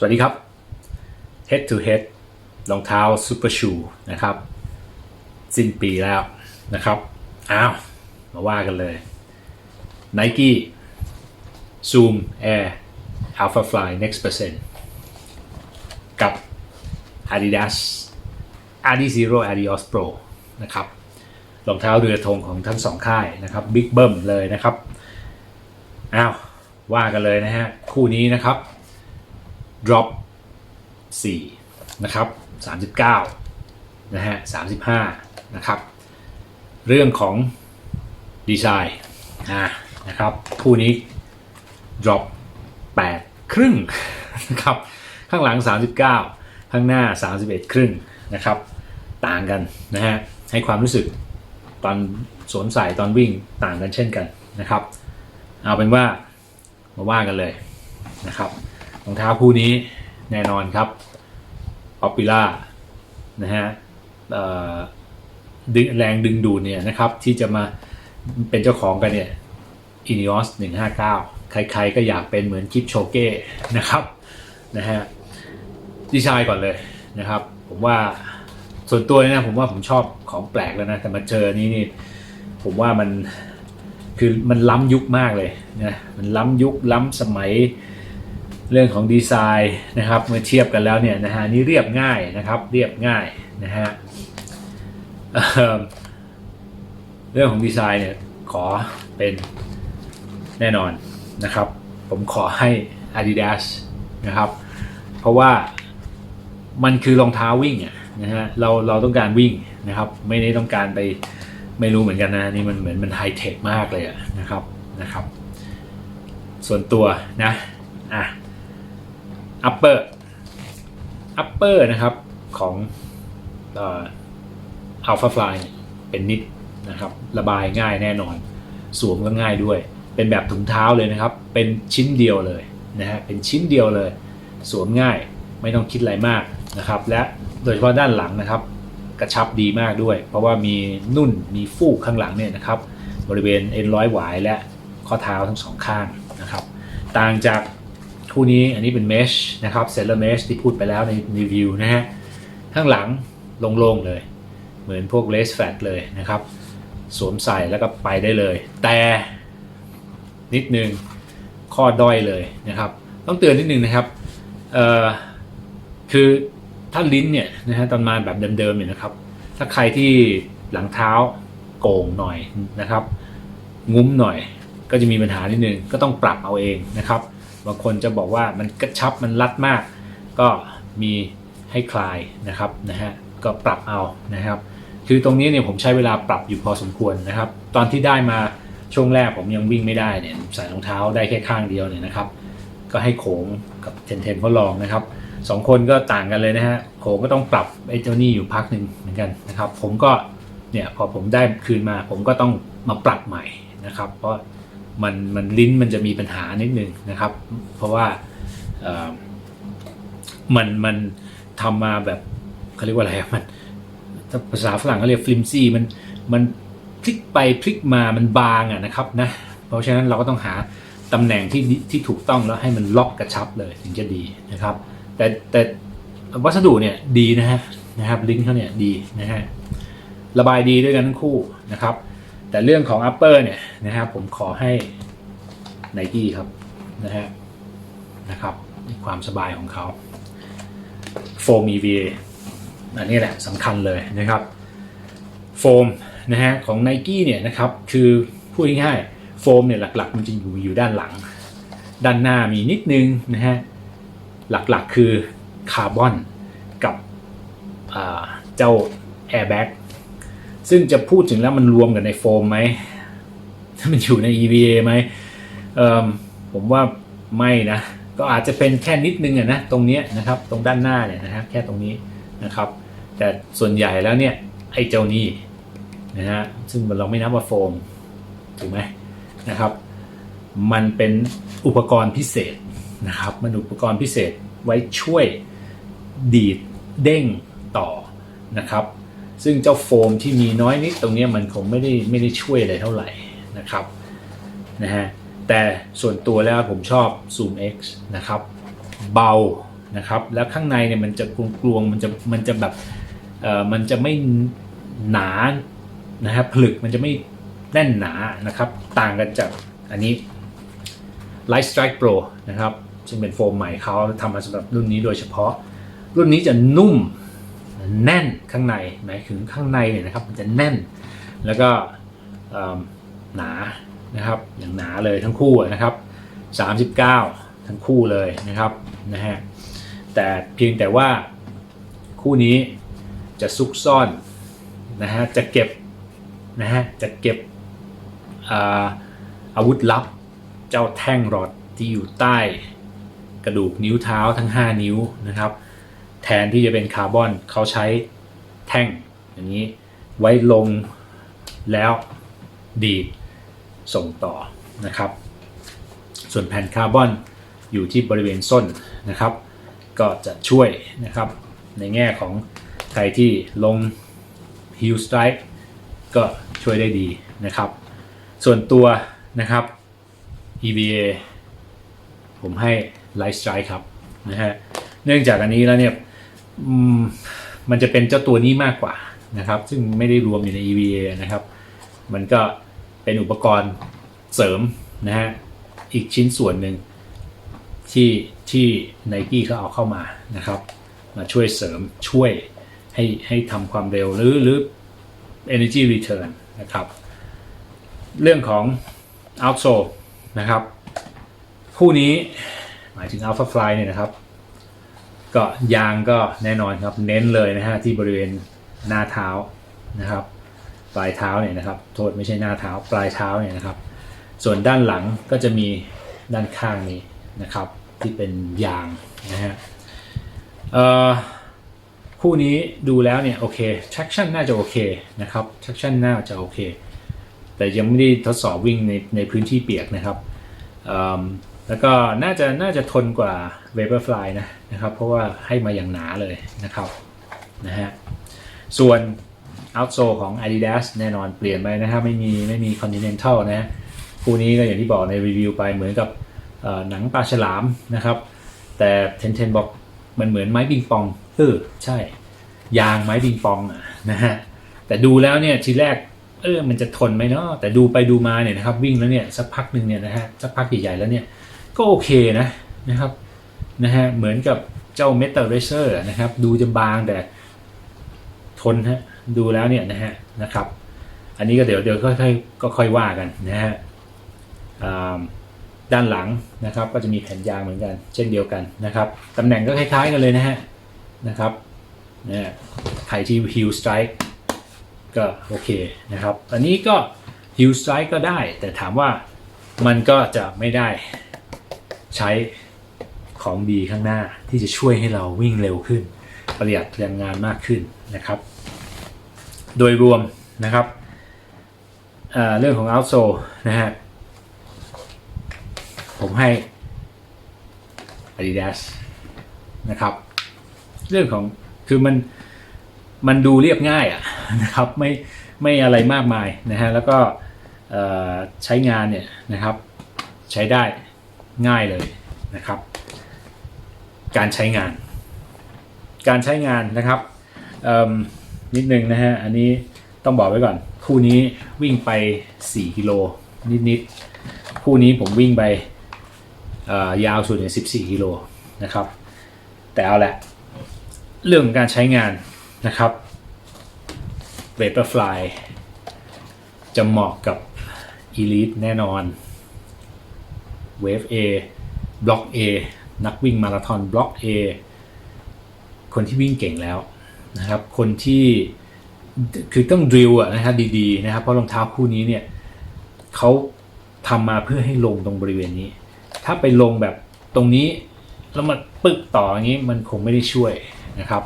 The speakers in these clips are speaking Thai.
สวัสดีครับ Head to Head รองเท้า Super Shoe นะครับ สิ้นปีแล้วนะครับอ้าวมาว่ากันเลย Nike Zoom Air Alpha Fly Next Percent กับ Adidas Adi Zero Adios Pro นะครับรองเท้าเรือธงของทั้งสองค่ายนะครับบิ๊กเบิ้มเลยนะครับอ้าวว่ากันเลยนะฮะ คู่นี้นะครับ drop 4นะครับ39นะฮะ35นะครับเรื่องของดีไซน์นะครับคู่นี้ drop 8 ครึ่งนะครับข้างหลัง 39 ข้างหน้า 31 ครึ่งนะครับต่างกันนะฮะให้ความรู้สึกตอนสวมใส่ตอนวิ่งต่างกันเช่นกันนะครับ เอาเป็นว่ามาว่ากันเลยนะครับ องเท้าคู่นี้แน่นอนครับ Popular นะฮะดึงแรงดึงดูดเนี่ยนะครับ ที่จะมาเป็นเจ้าของกันเนี่ย Ineos 159ใครๆก็อยากเป็นเหมือนคิปโชเก้นะครับนะฮะดีไซน์ก่อนเลยนะครับ ผมว่าส่วนตัวเนี่ยนะผมว่าผมชอบของแปลกแล้วนะ แต่มาเจอนี้นี่ผมว่ามันคือมันล้ำยุคมากเลยนะมันล้ำยุคล้ำสมัย เรื่องของดีไซน์นะครับเมื่อเทียบกันแล้วเนี่ยนะฮะนี่เรียบง่ายนะครับเรียบง่ายนะฮะเรื่องของดีไซน์เนี่ยขอเป็นแน่นอนนะครับ ผมขอให้ Adidas นะครับ เพราะว่ามันคือรองเท้าวิ่งนะฮะเราเราต้องการวิ่งนะครับ ไม่ได้ต้องการไปไม่รู้เหมือนกันนะนี่มันเหมือนมันไฮเทคมากเลยอะนะครับนะครับ ส่วนตัวนะอะ upper upper นะครับของอ่อ alpha fly เนี่ยเป็นนิดนะครับ ระบายง่ายแน่นอน สวมก็ง่ายด้วย เป็นแบบถุงเท้าเลยนะครับ เป็นชิ้นเดียวเลยนะฮะเป็นชิ้นเดียวเลย สวมง่ายไม่ต้องคิดอะไรมากนะครับ และโดยเฉพาะด้านหลังนะครับ กระชับดีมากด้วย เพราะว่ามีนุ่นมีฟูกข้างหลังเนี่ยนะครับ บริเวณเอ็นร้อยหวายและข้อเท้าทั้งสองข้างนะครับ ต่างจาก คู่นี้อันนี้เป็นเมชนะครับเซเลอร์เมชที่พูดไปแล้วในรีวิวนะฮะ ข้างหลังโล่งๆเลย เหมือนพวกเลสแฟตเลยนะครับ สวมใส่แล้วก็ไปได้เลย แต่นิดนึงข้อด้อยเลยนะครับ ต้องเตือนนิดนึงนะครับเอ่อคือถ้าลิ้นเนี่ยนะฮะตอนมาแบบเดิมๆเนี่ยนะครับ ถ้าใครที่หลังเท้าโก่งหน่อยนะครับ งุ้มหน่อยก็จะมีปัญหานิดนึงก็ต้องปรับเอาเองนะครับ บางคนจะบอกว่ามันกระชับมันรัดมาก ก็มีให้คลายนะครับนะฮะก็ปรับเอานะครับ คือตรงนี้เนี่ยผมใช้เวลาปรับอยู่พอสมควรนะครับ ตอนที่ได้มาช่วงแรกผมยังวิ่งไม่ได้เนี่ยใส่รองเท้าได้แค่ข้างเดียวเนี่ยนะครับ ก็ให้โขงกับเทนเทนเขาลองนะครับสองคนก็ต่างกันเลยนะฮะโขงก็ต้องปรับไอ้เจ้านี่อยู่พักหนึ่งเหมือนกันนะครับ ผมก็เนี่ยพอผมได้คืนมา ผมก็ต้องมาปรับใหม่นะครับ เพราะ มันมันลิ้นมันจะมีปัญหานิดนึงนะครับ เพราะว่ามันมันทำมาแบบเขาเรียกว่าอะไรมันถ้าภาษาฝรั่งเขาเรียกฟลิมซี่มันมันพลิกไปพลิกมามันบางอะนะครับนะเพราะฉะนั้นเราก็ต้องหาตำแหน่งที่ที่ถูกต้องแล้วให้มันล็อกกระชับเลยถึงจะดีนะครับ แต่แต่วัสดุเนี่ยดีนะฮะนะครับ ลิ้นเขาเนี่ยดีนะฮะระบายดีด้วยกันทั้งคู่นะครับ แต่เรื่องของ upper เนี่ยนะครับผมขอให้ Nike ครับนะฮะนะครับความสบายของเขา Foam EVA อันนี้แหละสำคัญเลยนะครับโฟมนะฮะของ Nike เนี่ยนะครับคือพูดง่ายๆโฟมเนี่ยหลักๆ มันจะอยู่อยู่ด้านหลัง ด้านหน้ามีนิดนึงนะฮะหลักๆคือคาร์บอนกับเจ้าแอร์แบ็ก ซึ่งจะพูดถึงแล้วมันรวมกันในโฟมไหมมันอยู่ใน EVA ไหมเอิ่มผมว่าไม่นะ ก็อาจจะเป็นแค่นิดนึงอะนะตรงนี้นะครับตรงด้านหน้าเนี่ยนะฮะแค่ตรงนี้นะครับ แต่ส่วนใหญ่แล้วเนี่ยไอ้เจ้านี่นะฮะซึ่งเราไม่นับว่าโฟมถูกไหมนะครับ มันเป็นอุปกรณ์พิเศษนะครับ มันอุปกรณ์พิเศษไว้ช่วยดีดเด้งต่อนะครับ ซึ่งเจ้าโฟมที่มีน้อยนิดตรงนี้มันคงไม่ได้ไม่ได้ช่วยอะไรเท่าไหร่นะครับนะฮะแต่ส่วนตัวแล้วผมชอบ Zoom X นะครับเบานะครับแล้วข้างในเนี่ยมันจะกลวงๆมันจะมันจะแบบเอ่อมันจะไม่หนานะครับผลึกมันจะไม่แน่นหนานะครับต่างกันจากอันนี้ Light Strike Pro นะครับซึ่งเป็นโฟมใหม่เขาทำมาสำหรับรุ่นนี้โดยเฉพาะ รุ่นนี้จะนุ่ม แน่นข้างในหมายถึงข้างในเนี่ยนะครับ มันจะแน่นแล้วก็หนานะครับอย่างหนาเลยทั้งคู่นะครับ 39 ทั้งคู่เลยนะครับนะฮะแต่เพียงแต่ว่าคู่นี้จะซุกซ่อนนะฮะจะเก็บนะฮะจะเก็บอาอาวุธลับเจ้าแท่งรอดที่อยู่ใต้กระดูกนิ้วเท้าทั้ง 5 นิ้วนะครับ แทนที่จะเป็นคาร์บอนเขาใช้แท่งอย่างนี้ไว้ลงแล้วดีดส่งต่อนะครับ ส่วนแผ่นคาร์บอนอยู่ที่บริเวณส้นนะครับ ก็จะช่วยนะครับในแง่ของใครที่ลง Heel Strike ก็ช่วยได้ดีนะครับ ส่วนตัวนะครับ EVA ผมให้ Light Strike ครับนะฮะเนื่องจากอันนี้แล้วเนี่ย มันจะเป็นเจ้าตัวนี้มากกว่านะครับ ซึ่งไม่ได้รวมอยู่ใน EVA นะครับ มันก็เป็นอุปกรณ์เสริมนะฮะอีกชิ้นส่วนหนึ่งที่ที่ n i กี้เขาเอาเข้ามานะครับ มาช่วยเสริมช่วยให้ให้ทำความเร็วหรือหรือ energy return นะครับ เรื่องของ outsole นะครับ คู่นี้หมายถึง Alpha Fly เนี่ยนะครับ ก็ยางก็แน่นอนครับเน้นเลยนะฮะที่บริเวณหน้าเท้านะครับ ปลายเท้าเนี่ยนะครับโทษไม่ใช่หน้าเท้าปลายเท้าเนี่ยนะครับ ส่วนด้านหลังก็จะมีด้านข้างนี้นะครับ ที่เป็นยางนะฮะคู่นี้ดูแล้วเนี่ยโอเค traction น่าจะโอเคนะครับ traction น่าจะโอเค แต่ยังไม่ได้ทดสอบวิ่งในในพื้นที่เปียกนะครับ แล้วก็น่าจะน่าจะทนกว่า Vaporfly นะนะครับ เพราะว่าให้มาอย่างหนาเลยนะครับนะฮะส่วน outsole ของ Adidas แน่นอนเปลี่ยนไปนะครับ ไม่มีไม่มี Continental นะคู่นี้ก็อย่างที่บอกในรีวิวไปเหมือนกับหนังปลาฉลามนะครับ แต่เทนเทนบอกมันเหมือนไม้ปิงปองเออใช่ ยางไม้ปิงปองอะนะฮะแต่ดูแล้วเนี่ยทีแรกเออมันจะทนไหมเนาะแต่ดูไปดูมาเนี่ยนะครับวิ่งแล้วเนี่ยสักพักหนึ่งเนี่ยนะฮะสักพักใหญ่ๆแล้วเนี่ย ก็โอเคนะนะครับนะฮะเหมือนกับเจ้า Metal Racer นะครับดูจะบางแต่ทนฮะดูแล้วเนี่ยนะฮะนะครับ อันนี้ก็เดี๋ยวเดี๋ยวค่อยๆก็ค่อยว่ากันนะฮะอ่าด้านหลังนะครับก็จะมีแผ่นยางเหมือนกัน เช่นเดียวกันนะครับตำแหน่งก็คล้ายๆกันเลยนะฮะนะครับเนี่ยใครที่ heel strike ก็โอเคนะครับ อันนี้ก็ heel strike ก็ได้ แต่ถามว่ามันก็จะไม่ได้ ใช้ของดีข้างหน้าที่จะช่วยให้เราวิ่งเร็วขึ้น ประหยัดแรงงานมากขึ้นนะครับ โดยรวมนะครับเรื่องของ outsole นะฮะผมให้ Adidas นะครับ เรื่องของคือมันมันดูเรียบง่ายอะนะครับไม่ไม่อะไรมากมายนะฮะแล้วก็ใช้งานเนี่ยนะครับใช้ได้ ง่ายเลยนะครับ การใช้งาน การใช้งานนะครับนิดนึงนะฮะอันนี้ต้องบอกไว้ก่อน คู่นี้วิ่งไป 4 กิโลนิดๆคู่นี้ผมวิ่งไปยาวสุดเนี่ย14 กิโลนะครับ แต่เอาละ เรื่องของการใช้งานนะครับ Vaporfly จะเหมาะกับ Elite แน่นอน Wave A Block A นักวิ่งมาราธอน Block A คนที่วิ่งเก่งแล้วนะครับ คนที่คือต้องดริลอะนะครับดีๆนะครับ เพราะรองเท้าคู่นี้เนี่ยเขาทำมาเพื่อให้ลงตรงบริเวณนี้ ถ้าไปลงแบบตรงนี้ แล้วมันปึ๊กต่ออย่างนี้มันคงไม่ได้ช่วยนะครับ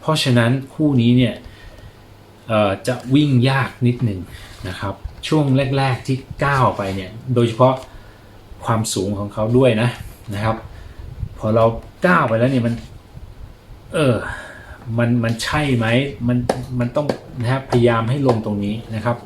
เพราะฉะนั้นคู่นี้เนี่ยจะวิ่งยากนิดหนึ่งนะครับ ช่วงแรก ๆที่ก้าวไปเนี่ย โดยเฉพาะ ความสูงของเขาด้วยนะนะครับ พอเราก้าวไปแล้วเนี่ยมัน เออ มันมันใช่ไหมมันมันต้องนะครับพยายามให้ลงตรงนี้นะครับ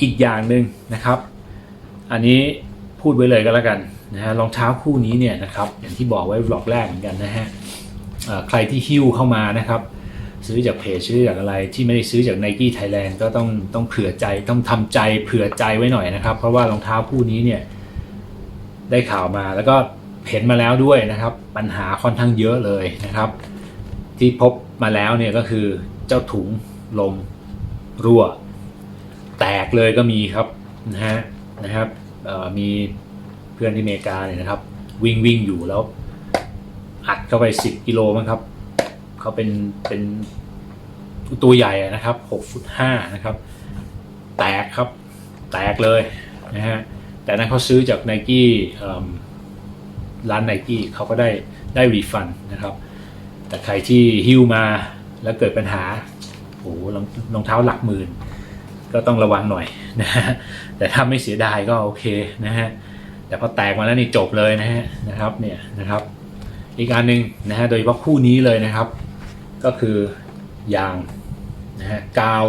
อีกอย่างหนึ่งนะครับ อันนี้พูดไว้เลยก็แล้วกันนะฮะรองเท้าคู่นี้เนี่ยนะครับ อย่างที่บอกไว้บล็อกแรกเหมือนกันนะฮะใครที่หิ้วเข้ามานะครับ ซื้อจากเพจซื้อจากอะไรที่ไม่ได้ซื้อจาก n i กี้ Thailand ก็ต้องต้องเผื่อใจต้องทำใจเผื่อใจไว้หน่อยนะครับ เพราะว่ารองเท้าคู่นี้เนี่ย ได้ข่าวมาแล้วก็เห็นมาแล้วด้วยนะครับ ปัญหาค่อนข้างเยอะเลยนะครับ ที่พบมาแล้วเนี่ยก็คือเจ้าถุงลมรั่ว แตกเลยก็มีครับนะฮะนะครับมีเพื่อนที่อเมริกาเนี่ยนะครับ วิ่งวิ่งอยู่แล้วอัดเข้าไป 10 กิโลมั้งครับเขาเป็นเป็นตัวใหญ่นะครับ6ฟุต5นะครับ แตกครับ แตกเลยนะฮะ แต่นั้นเขาซื้อจากไนกี้ร้านไนกี้เขาก็ได้ได้รีฟันนะครับ แต่ใครที่หิ้วมาแล้วเกิดปัญหาโอ้โหรองรองเท้าหลักหมื่น ก็ต้องระวังหน่อยนะฮะแต่ถ้าไม่เสียดายก็โอเคนะฮะแต่พอแตกมาแล้วนี่จบเลยนะฮะนะครับเนี่ยนะครับ อีกอันหนึ่งนะฮะโดยเฉพาะคู่นี้เลยนะครับ ก็คือยางนะฮะกาว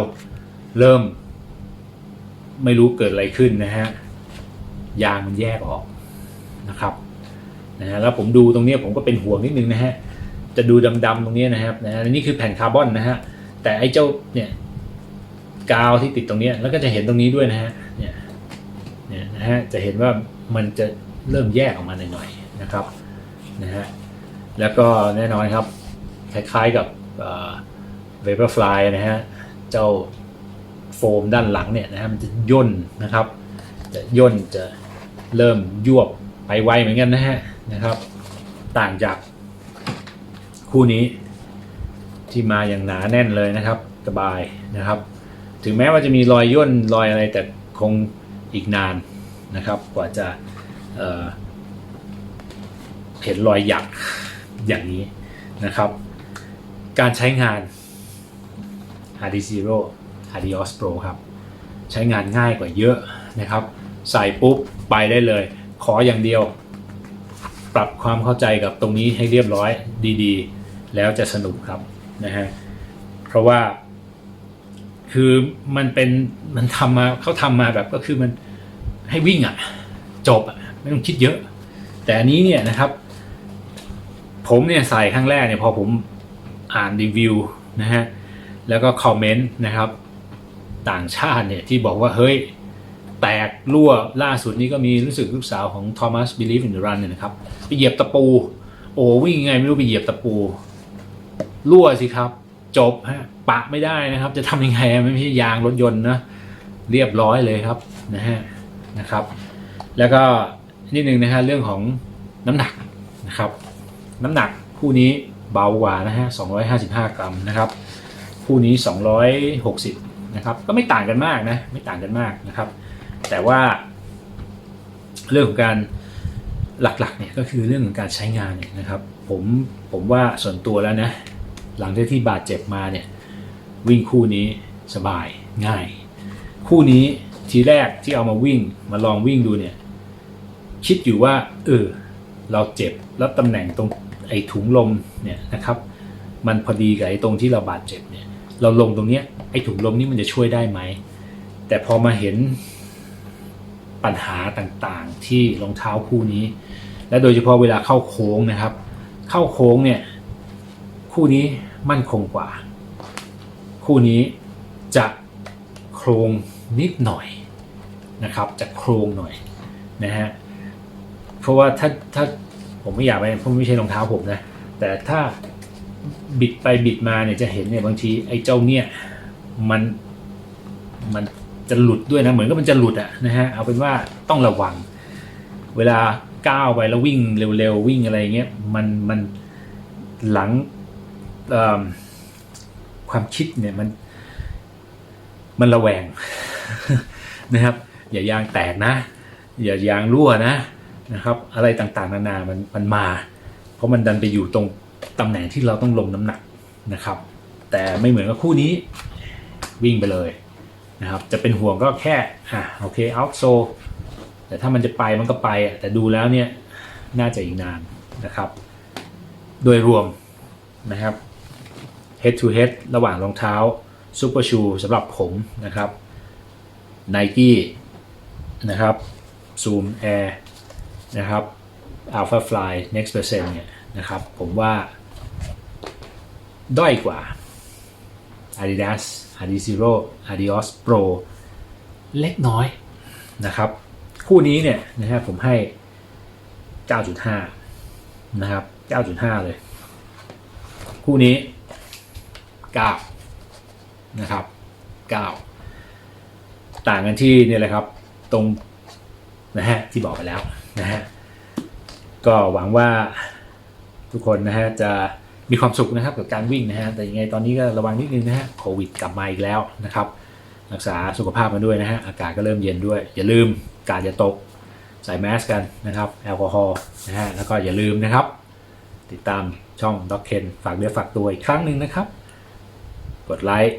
เริ่ม ไม่รู้เกิดอะไรขึ้นนะฮะ ยางมันแยกออกนะครับนะฮะแล้วผมดูตรงนี้ผมก็เป็นห่วงนิดนึงนะฮะจะดูดำๆตรงนี้นะครับนะฮะอันนี่คือแผ่นคาร์บอนนะฮะแต่ไอ้เจ้าเนี่ยกาวที่ติดตรงนี้แล้วก็จะเห็นตรงนี้ด้วยนะฮะเนี่ยเนี่ยนะฮะจะเห็นว่ามันจะเริ่มแยกออกมาหน่อยๆนะครับนะฮะแล้วก็แน่นอนครับคล้ายๆกับเวเปอร์ฟลายนะฮะเจ้าโฟมด้านหลังเนี่ยนะฮะมันจะย่นนะครับ จะย่นจะ เริ่มยวบไปไวเหมือนกันนะฮะนะครับ ต่างจากคู่นี้ ที่มาอย่างหนาแน่นเลยนะครับสบายนะครับ ถึงแม้ว่าจะมีรอยย่นรอยอะไรแต่คงอีกนานนะครับ กว่าจะเเห็นรอยหยักอย่างนี้นะครับ การใช้งาน Hard Zero Adios Pro ครับ ใช้งานง่ายกว่าเยอะนะครับ ใส่ปุ๊บไปได้เลย ขออย่างเดียว ปรับความเข้าใจกับตรงนี้ให้เรียบร้อยดีๆ แล้วจะสนุกครับนะฮะเพราะว่า คือมันเป็นมันทำมาเขาทำมาแบบก็คือมันให้วิ่งอะ จบอะไม่ต้องคิดเยอะ แต่อันนี้เนี่ยนะครับ ผมเนี่ยใส่ครั้งแรกเนี่ยพอผมอ่านรีวิวนะฮะแล้วก็คอมเมนต์นะครับ ต่างชาติเนี่ยที่บอกว่าเฮ้ย แตกรั่วล่าสุดนี้ก็มีรู้สึกลูกสาวของ Thomas Believe in the Run เนี่ยนะครับไปเหยียบตะปู โอ้วิ่งยังไงไม่รู้ไปเหยียบตะปู รั่วสิครับ จบฮะปะไม่ได้นะครับ จะทำยังไงไม่ใช่ยางรถยนต์นะเรียบร้อยเลยครับนะฮะนะครับ แล้วก็นิดนึงนะฮะเรื่องของน้ำหนักนะครับ น้ำหนักคู่นี้เบากว่านะฮะ255 กรัมนะครับ คู่นี้ 260 นะครับ ก็ไม่ต่างกันมากนะ ไม่ต่างกันมากนะครับ แต่ว่า เรื่องของการหลักๆเนี่ยก็คือเรื่องของการใช้งานเนี่ยนะครับผมผมว่าส่วนตัวแล้วนะ หลังจากที่บาดเจ็บมาเนี่ย วิ่งคู่นี้สบายง่าย คู่นี้ทีแรกที่เอามาวิ่งมาลองวิ่งดูเนี่ย คิดอยู่ว่า เออ เราเจ็บแล้วตำแหน่งตรงไอ้ถุงลมเนี่ยนะครับ มันพอดีกับไอ้ตรงที่เราบาดเจ็บเนี่ย เราลงตรงเนี้ยไอ้ถุงลมนี่มันจะช่วยได้ไหมแต่พอมาเห็น ปัญหาต่างๆ ที่รองเท้าคู่นี้ และโดยเฉพาะเวลาเข้าโค้งนะครับ เข้าโค้งเนี่ยคู่นี้มั่นคงกว่า คู่นี้จะโครงนิดหน่อยนะครับจะโครงหน่อยนะฮะเพราะว่าถ้าถ้าผมไม่อยากไปเพราะไม่ใช่รองเท้าผมนะแต่ถ้าบิดไปบิดมาเนี่ยจะเห็นเนี่ยบางทีไอ้เจ้าเนี่ยมันมัน จะหลุดด้วยนะ เหมือนกับมันจะหลุดอะนะฮะเอาเป็นว่าต้องระวัง เวลาก้าวไปแล้ววิ่งเร็วๆวิ่งอะไรเงี้ยมันมันหลังความคิดเนี่ยมัน มันระแวงนะครับ อย่ายางแตกนะ อย่ายางรั่วนะนะครับ อะไรต่างๆ นานามันมันมา เพราะมันดันไปอยู่ตรงตำแหน่งที่เราต้องลงน้ำหนักนะครับ แต่ไม่เหมือนกับคู่นี้วิ่งไปเลย นะครับจะเป็นห่วงก็แค่อะโอเคเอาโซแต่ถ้ามันจะไปมันก็ไปอะแต่ดูแล้วเนี่ยน่าจะอีกนานนะครับ โดยรวมนะครับ head to head ระหว่างรองเท้า Super Shoe สำหรับผมนะครับ Nike นะครับ Zoom Air นะครับ Alpha Fly Next Percent เนี่ยนะครับ ผมว่าด้อยกว่า Adidas Adizero Adios Pro เล็กน้อยนะครับ คู่นี้เนี่ยนะฮะผมให้ 9.5 นะครับ 9.5 เลย คู่นี้ 9 นะครับ 9 ต่างกันที่เนี่ยแหละครับตรงนะฮะที่บอกไปแล้วนะฮะก็หวังว่าทุกคนนะฮะจะ มีความสุขนะครับกับการวิ่งนะฮะแต่ยังไงตอนนี้ก็ระวังนิดนึงนะฮะโควิดกลับมาอีกแล้วนะครับ รักษาสุขภาพกันด้วยนะฮะอากาศก็เริ่มเย็นด้วย อย่าลืมกาดอย่าตกใส่แมสกันนะครับแอลกอฮอล์นะฮะแล้วก็อย่าลืมนะครับ ติดตามช่องด็อกเคนฝากเนื้อฝากตัวอีกครั้งหนึ่งนะครับ กดไลค์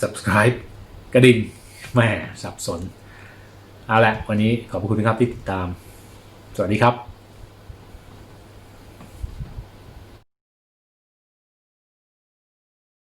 subscribe กระดิ่งแหม่สับสน เอาละวันนี้ขอบคุณครับที่ติดตาม สวัสดีครับ